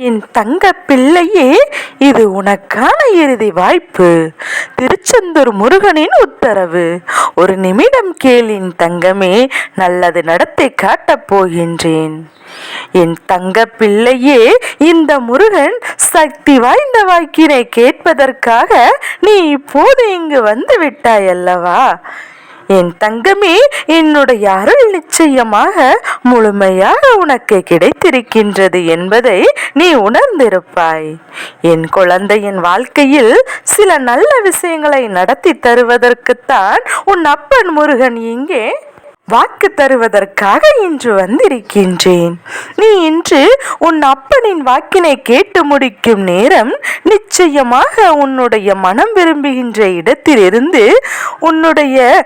என் தங்க பிள்ளையே இது உனக்கான இறுதி வாய்ப்பு. திருச்செந்தூர் முருகனின் உத்தரவு. ஒரு நிமிடம் கேளின் தங்கமே நல்லது நடத்தை காட்டப் போகின்றேன். என் தங்க பிள்ளையே இந்த முருகன் சக்தி வாய்ந்த வாக்கினை கேட்பதற்காக நீ இப்போது இங்கு வந்து விட்டாய் அல்லவா என் தங்கமே என்னுடைய அருள் நிச்சயமாக முழுமையாக உனக்கு கிடைத்திருக்கின்றது என்பதை நீ உணர்ந்திருப்பாய். என் குழந்தையின் வாழ்க்கையில் சில நல்ல விஷயங்களை நடத்தி தருவதற்குத்தான் உன் அப்பன் முருகன் இங்கே வாக்கு தருவதற்காக இன்று வந்திருக்கின்றேன். நீ இன்று உன் அப்பனின் வாக்கினை கேட்டு முடிக்கும் நேரம் நிச்சயமாக உன்னுடைய மனம் விரும்புகின்ற இடத்திலிருந்து உன்னுடைய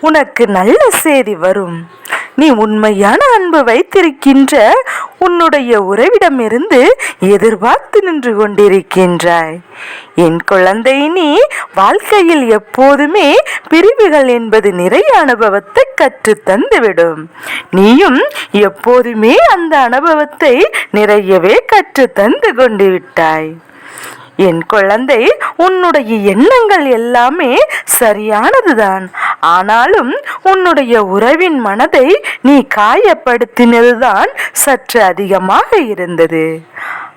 உனக்கு நல்ல செய்தி வரும். நீ உண்மையான அன்பு வைத்திருக்கின்ற உன்னுடைய உறவிடமிருந்து எதிர்பார்த்து நின்று கொண்டிருக்கின்றாய். என் குழந்தை நீ வாழ்க்கையில் எப்போதுமே பிரிவுகள் என்பது நிறைய அனுபவத்தை கற்று தந்துவிடும். நீயும் எப்போதுமே அந்த அனுபவத்தை நிறையவே கற்று தந்து கொண்டு விட்டாய் என் குழந்தை உன்னுடைய எண்ணங்கள் எல்லாமே சரியானதுதான். ஆனாலும் உன்னுடைய உறவின் மனதை நீ காயப்படுத்தினதுதான் சற்று அதிகமாக இருந்தது.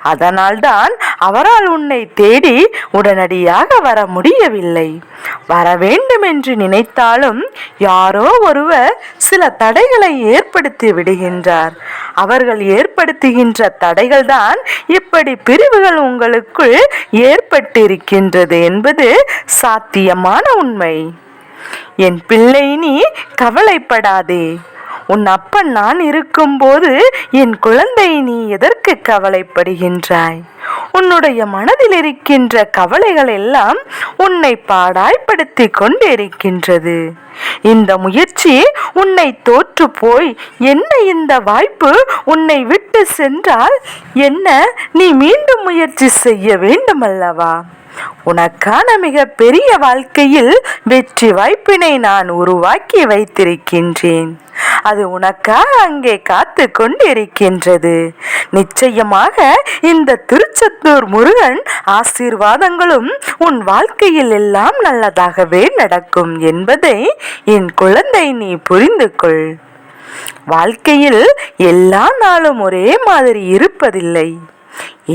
அதனால்தான் அவரால் உன்னை தேடி உடனடியாக வர முடியவில்லை. வர வேண்டும் என்று நினைத்தாலும் யாரோ ஒருவர் சில தடைகளை ஏற்படுத்தி விடுகின்றார். அவர்கள் ஏற்படுத்துகின்ற தடைகள் தான் இப்படி பிரிவுகள் உங்களுக்குள் ஏற்பட்டிருக்கின்றது என்பது சாத்தியமான உண்மை. என் பிள்ளை நீ கவலைப்படாதே. உன் அப்பன் நான் இருக்கும்போது என் குழந்தை நீ எதற்கு கவலைப்படுகின்றாய்? உன்னுடைய மனதில் இருக்கின்ற கவலைகள் எல்லாம் உன்னை பாடாய்படுத்தி கொண்டிருக்கின்றது. இந்த முயற்சி உன்னை தோற்று போய் என்ன இந்த வாய்ப்பு உன்னை விட்டு சென்றால் என்ன? நீ மீண்டும் முயற்சி செய்ய வேண்டுமல்லவா? உனக்கான மிக பெரிய வாழ்க்கையில் வெற்றி வாய்ப்பினை நான் உருவாக்கி வைத்திருக்கின்றேன். அது உனக்காக அங்கே காத்து கொண்டிருக்கின்றது. நிச்சயமாக இந்த திருச்செந்தூர் முருகன் ஆசீர்வாதங்களும் உன் வாழ்க்கையில் எல்லாம் நல்லதாகவே நடக்கும் என்பதை என் குழந்தை நீ புரிந்து கொள். வாழ்க்கையில் எல்லா நாளும் ஒரே மாதிரி இருப்பதில்லை.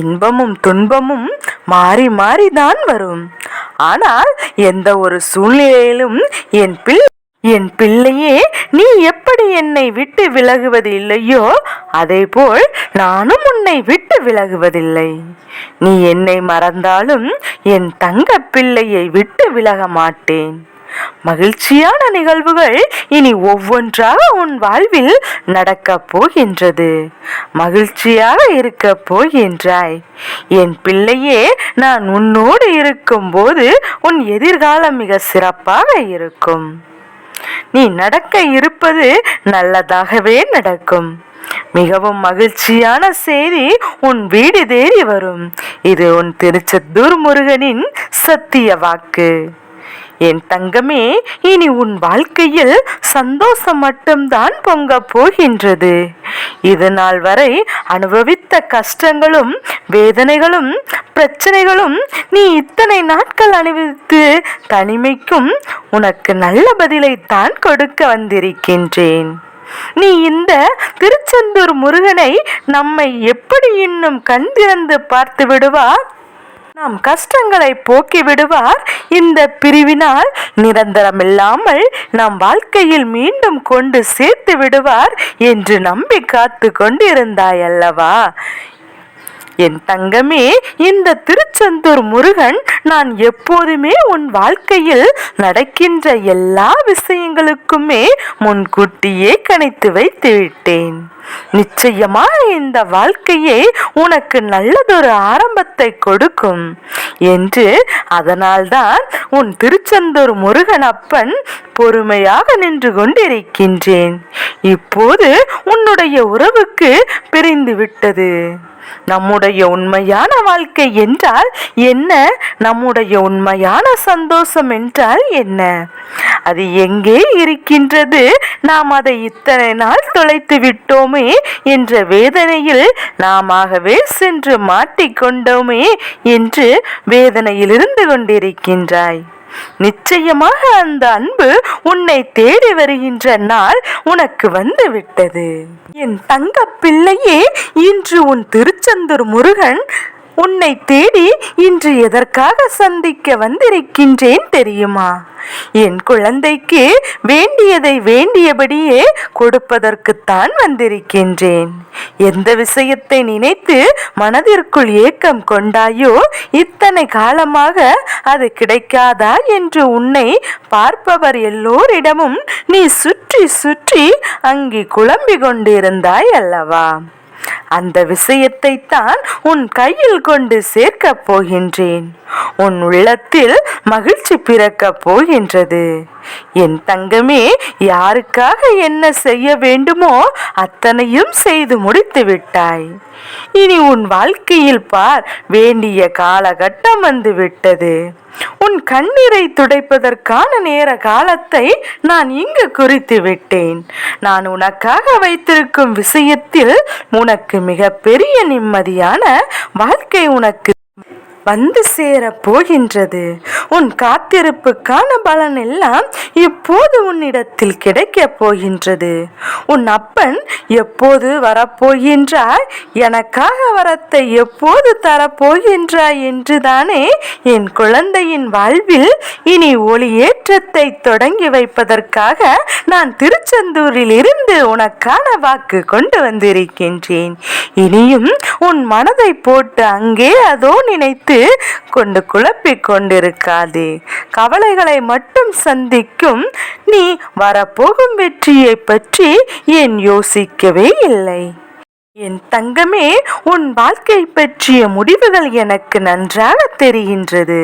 இன்பமும் துன்பமும் மாறி மாறி தான் வரும். ஆனால் எந்த ஒரு சூழ்நிலையிலும் என் பிள்ளை என் பிள்ளையே நீ எப்படி என்னை விட்டு விலகுவது இல்லையோ அதேபோல் நானும் உன்னை விட்டு விலகுவதில்லை. நீ என்னை மறந்தாலும் என் தங்க பிள்ளையை விட்டு விலக மாட்டேன். மகிழ்ச்சியான நிகழ்வுகள் இனி ஒவ்வொன்றாக உன் வாழ்வில் நடக்கப் போகின்றது. மகிழ்ச்சியாக இருக்க போகின்றாய். என் பிள்ளையே நான் உன்னோடு இருக்கும்போது உன் எதிர்காலம் மிக சிறப்பாக இருக்கும். நீ நடக்க இருப்பது நல்லதாகவே நடக்கும். மிகவும் மகிழ்ச்சியான செய்தி உன் வீடு தேடி வரும். இது உன் திருச்செந்தூர் முருகனின் சத்திய வாக்கு. என் தங்கமே இனி உன் வாழ்க்கையில் சந்தோஷம் மட்டும்தான் பொங்க போகின்றது. இது நாள் வரை அனுபவித்த கஷ்டங்களும் வேதனைகளும் பிரச்சனைகளும் நீ இத்தனை நாட்கள் அனுபவித்து தனிமைக்கும் உனக்கு நல்ல பதிலை தான் கொடுக்க வந்திருக்கின்றேன். நீ இந்த திருச்செந்தூர் முருகனை நம்மை எப்படி இன்னும் கண் திறந்து பார்த்து விடுவார்? நம் கஷ்டங்களை போக்கி விடுவார். இந்த பிரிவினால் நிரந்தரமில்லாமல் நம் வாழ்க்கையில் மீண்டும் கொண்டு சேர்த்து விடுவார் என்று நம்பி காத்து கொண்டிருந்தாய் அல்லவா? என் தங்கமே இந்த திருச்செந்தூர் முருகன் நான் எப்போதுமே உன் வாழ்க்கையில் நடக்கின்ற எல்லா விஷயங்களுக்குமே முன்கூட்டியே கணித்து வைத்து விட்டேன். நிச்சயமாக இந்த வாழ்க்கையே உனக்கு நல்லதொரு ஆரம்பத்தை கொடுக்கும் என்று அதனால்தான் உன் திருச்செந்தூர் முருகன் அப்பன் பொறுமையாக நின்று கொண்டிருக்கின்றேன். இப்போது உன்னுடைய உறவுக்கு பிரிந்து விட்டது. நம்முடைய உண்மையான வாழ்க்கை என்றால் என்ன? நம்முடைய உண்மையான சந்தோஷம் என்றால் என்ன? அது எங்கே இருக்கின்றது? நாம் அதை இத்தனை நாள் தொலைத்து விட்டோமே என்ற வேதனையில் நாமவே சென்று மாட்டிக்கொண்டோமே என்று வேதனையில் இருந்து கொண்டிருக்கின்றாய். நிச்சயமாக அந்த அன்பு உன்னை தேடி வருகின்ற நாள் உனக்கு வந்து விட்டது என் தங்க பிள்ளையே இன்று உன் திருச்செந்தூர் முருகன் உன்னை தேடி இன்று எதற்காக சந்திக்க வந்திருக்கின்றேன் தெரியுமா? என் குழந்தைக்கு வேண்டியதை வேண்டியபடியே கொடுப்பதற்குத்தான் வந்திருக்கின்றேன். எந்த விஷயத்தை நினைத்து மனதிற்குள் ஏக்கம் கொண்டாயோ இத்தனை காலமாக அது கிடைக்காதா என்று உன்னை பார்ப்பவர் எல்லோரிடமும் நீ சுற்றி சுற்றி அங்கே குழம்பிக் கொண்டிருந்தாய் அல்லவா? அந்த விஷயத்தை தான் உன் கையில் கொண்டு சேர்க்கப் போகின்றேன். உன் உள்ளத்தில் மகிழ்ச்சி பிறக்கப் போகின்றது. என் தங்கமே யாருக்காக என்ன செய்ய வேண்டுமோ அத்தனையும் செய்து முடித்து விட்டாய். இனி உன் வாழ்க்கையில் பார் வேண்டிய காலகட்டம் வந்து விட்டது. உன் கண்ணீரை துடைப்பதற்கான நேர காலத்தை நான் இங்கு குறித்து விட்டேன். நான் உனக்காக வைத்திருக்கும் விஷயத்தில் உனக்கு மிகப்பெரிய நிம்மதியான வாழ்க்கை உனக்கு வந்து சேரப் போகின்றது. உன் காத்திருப்புக்கான பலன் எல்லாம் இப்போது உன்னிடத்தில் கிடைக்கப் போகின்றது. உன் அப்பன் எப்போது வரப்போகின்றாய்? எனக்காக வரத்தை எப்போது தரப்போகின்றாய் என்றுதானே என் குழந்தையின் வாழ்வில் இனி ஒளியேற்றத்தை தொடங்கி வைப்பதற்காக நான் திருச்செந்தூரில் இருந்து உனக்கான வாக்கு கொண்டு வந்திருக்கின்றேன். இனியும் உன் மனதை போட்டு அங்கே அதோ நினைத்து கொண்டு குழப்பிக் கவலைப்படாதே கவலைகளை மட்டும் சந்திக்கும் நீ வரப்போகும் வெற்றியை பற்றி ஏன் யோசிக்கவே இல்லை? என் தங்கமே உன் வாழ்க்கை பற்றிய முடிவுகள் எனக்கு நன்றாக தெரிகின்றது.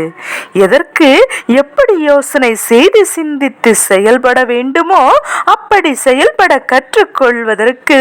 எதற்கு எப்படி யோசனை செய்து சிந்தித்து செயல்பட வேண்டுமோ அப்படி செயல்பட கற்றுக்கொள்வதற்கு